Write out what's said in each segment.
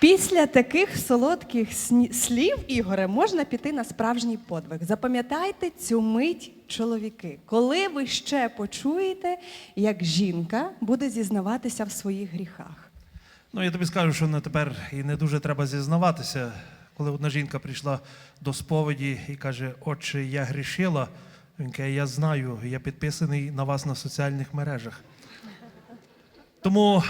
Після таких солодких слів, Ігоре, можна піти на справжній подвиг. Запам'ятайте цю мить, чоловіки, коли ви ще почуєте, як жінка буде зізнаватися в своїх гріхах. Ну, я тобі скажу, що на тепер і не дуже треба зізнаватися. Коли одна жінка прийшла до сповіді і каже: Отче, я грішила, він каже, я знаю, я підписаний на вас на соціальних мережах. Тому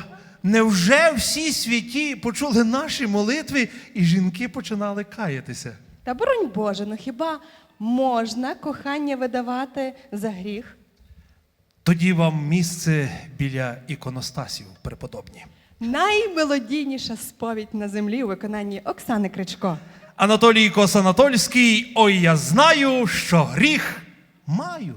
невже всі святі почули наші молитви, і жінки починали каятися? Та боронь Боже, ну хіба можна кохання видавати за гріх? Тоді вам місце біля іконостасів преподобні. Наймелодійніша сповідь на землі у виконанні Оксани Кричко. Анатолій Косанатольський, ой, я знаю, що гріх маю.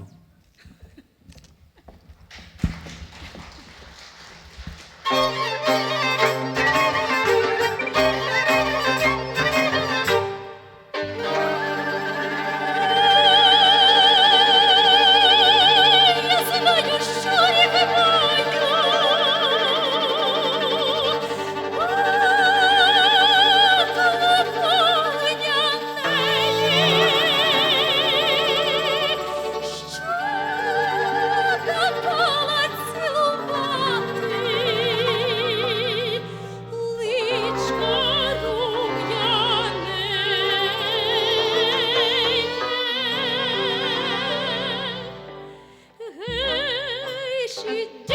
she did.